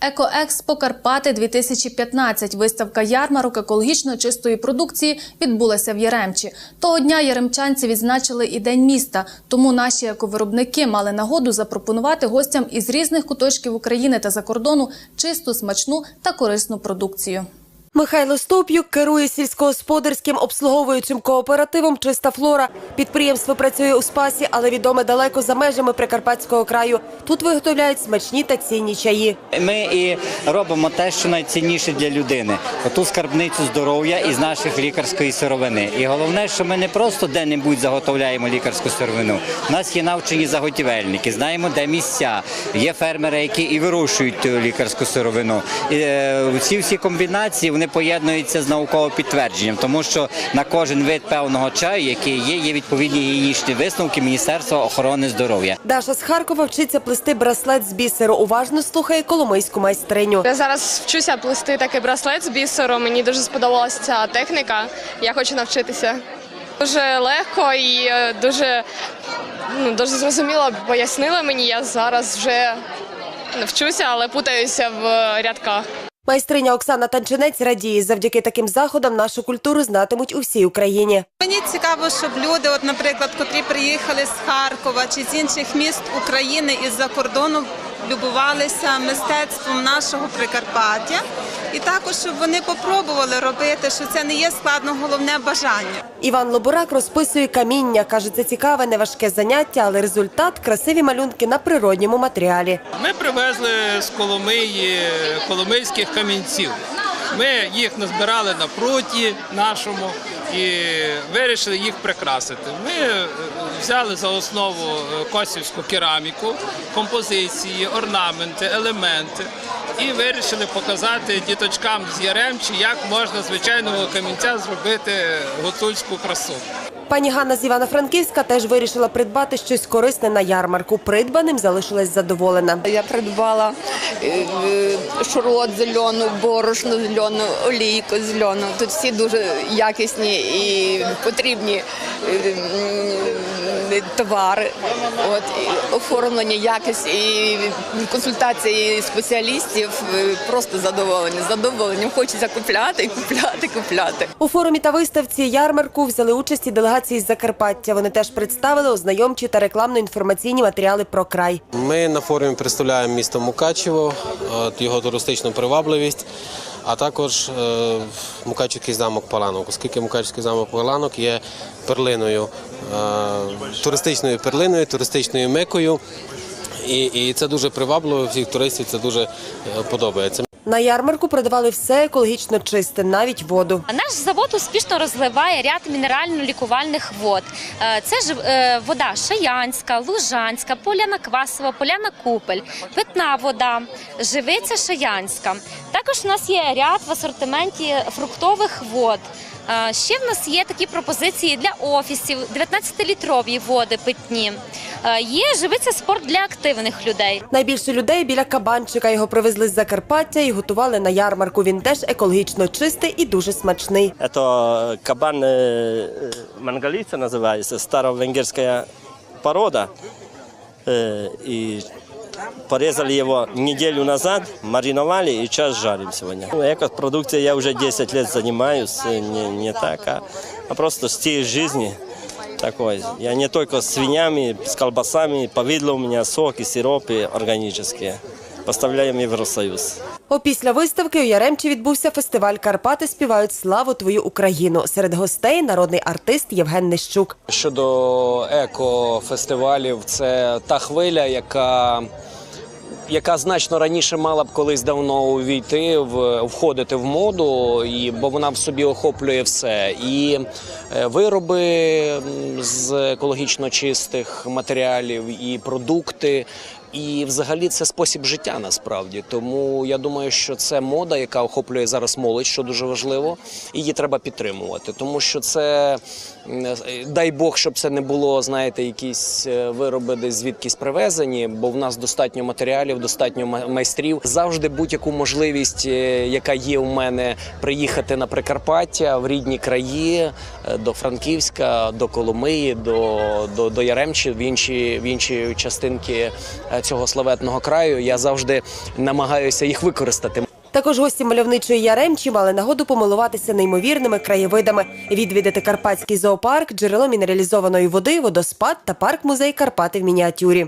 Екоекспо Карпати 2015 Виставка ярмарок екологічно чистої продукції відбулася в Яремчі. Того дня яремчанці відзначили і День міста. Тому наші ековиробники мали нагоду запропонувати гостям із різних куточків України та за кордону чисту, смачну та корисну продукцію. Михайло Стоп'юк керує сільськогосподарським обслуговуючим кооперативом Чиста флора. Підприємство працює у спасі, але відоме далеко за межами Прикарпатського краю. Тут виготовляють смачні та цінні чаї. Ми і робимо те, що найцінніше для людини оту скарбницю здоров'я із наших лікарської сировини. І головне, що ми не просто де-небудь заготовляємо лікарську сировину. У нас є навчені заготівельники, знаємо, де місця. Є фермери, які і вирощують лікарську сировину. І, е, ці всі комбінації вони поєднуються з науковим підтвердженням, тому що на кожен вид певного чаю, який є, є відповідні гігієнічні висновки Міністерства охорони здоров'я. Даша з Харкова вчиться плести браслет з бісеру. Уважно слухає коломийську майстриню. Я зараз вчуся плести такий браслет з бісеру. Мені дуже сподобалася ця техніка. Я хочу навчитися. Дуже легко і е, дуже, ну, дуже зрозуміло пояснили мені. Я зараз вже вчуся, але путаюся в е, рядках. Майстриня Оксана Танчинець радіє. Завдяки таким заходам нашу культуру знатимуть у всій Україні. Мені цікаво, щоб люди, от, наприклад, котрі приїхали з Харкова чи з інших міст України і з-за кордону, любувалися мистецтвом нашого Прикарпаття, і також щоб вони попробували робити, що це не є складно, головне бажання. Іван Лобурак розписує каміння. Каже, це цікаве, неважке заняття, але результат красиві малюнки на природньому матеріалі. Ми привезли з Коломиї коломийських камінців. Ми їх назбирали на пруті нашому і вирішили їх прикрасити. Ми е, взяли за основу е, косівську кераміку, композиції, орнаменти, елементи і вирішили показати діточкам з Яремчі, як можна звичайного камінця зробити гуцульську красу. Пані Ганна з Івано-Франківська теж вирішила придбати щось корисне на ярмарку. Придбаним залишилась задоволена. Я придбала е, е, зелену, борошно зелену, олійку зелену. Тут всі дуже якісні і потрібні м, товари. От і оформлення, якість і консультації спеціалістів е, просто задоволені. Задоволені. Хочеться купляти і купляти, купляти. У форумі та виставці ярмарку взяли участь і делегації з Закарпаття. Вони теж представили ознайомчі та рекламно-інформаційні матеріали про край. Ми на форумі представляємо місто Мукачево, його туристичну привабливість, а також е, Мукачівський замок Паланок, оскільки Мукачівський замок Паланок є перлиною, е, туристичною перлиною, туристичною мекою. І, і це дуже привабливо, всіх туристів це дуже е, подобається. На ярмарку продавали все екологічно чисте, навіть воду. Наш завод успішно розливає ряд мінерально-лікувальних вод. Е, Це ж е, вода Шаянська, Лужанська, Поляна Квасова, Поляна Купель, питна вода, живиця Шаянська. Також у нас є ряд в асортименті фруктових вод. Е, Ще в нас є такі пропозиції для офісів, 19-літрові води питні. Е, Є живиця спорт для активних людей. Найбільше людей біля кабанчика його привезли з Закарпаття і готували на ярмарку. Він теж екологічно чистий і дуже смачний. Это кабан э, мангалица называется, старовенгерская порода. Э, И порезали его неделю назад, мариновали и час жарим сегодня. Ну, Экопродукцией я уже 10 лет занимаюсь, э, не, не так, а, а просто стиль жизни такой. Я не только с свинями, с колбасами, повидло у меня соки, и сиропы органические. Поставляємо Євросоюз. Опісля виставки у Яремчі відбувся фестиваль Карпати співають славу твою Україну. Серед гостей народний артист Євген Нищук. Щодо екофестивалів, це та хвиля, яка, яка значно раніше мала б колись давно увійти в входити в моду, і бо вона в собі охоплює все. І е, вироби з екологічно чистих матеріалів, і продукти. І взагалі це спосіб життя насправді. Тому я думаю, що це мода, яка охоплює зараз молодь, що дуже важливо, і її треба підтримувати. Тому що це е, дай Бог, щоб це не було, знаєте, якісь е, вироби десь звідкись привезені, бо в нас достатньо матеріалів, достатньо ма- майстрів. Завжди будь-яку можливість, е, яка є у мене, приїхати на Прикарпаття в рідні краї, до Франківська, до Коломиї, до, до, до Яремчі, в інші, в інші частинки цього славетного краю. Я завжди намагаюся їх використати. Також гості мальовничої Яремчі мали нагоду помилуватися неймовірними краєвидами, відвідати Карпатський зоопарк, джерело мінералізованої води, водоспад та парк-музей Карпати в мініатюрі.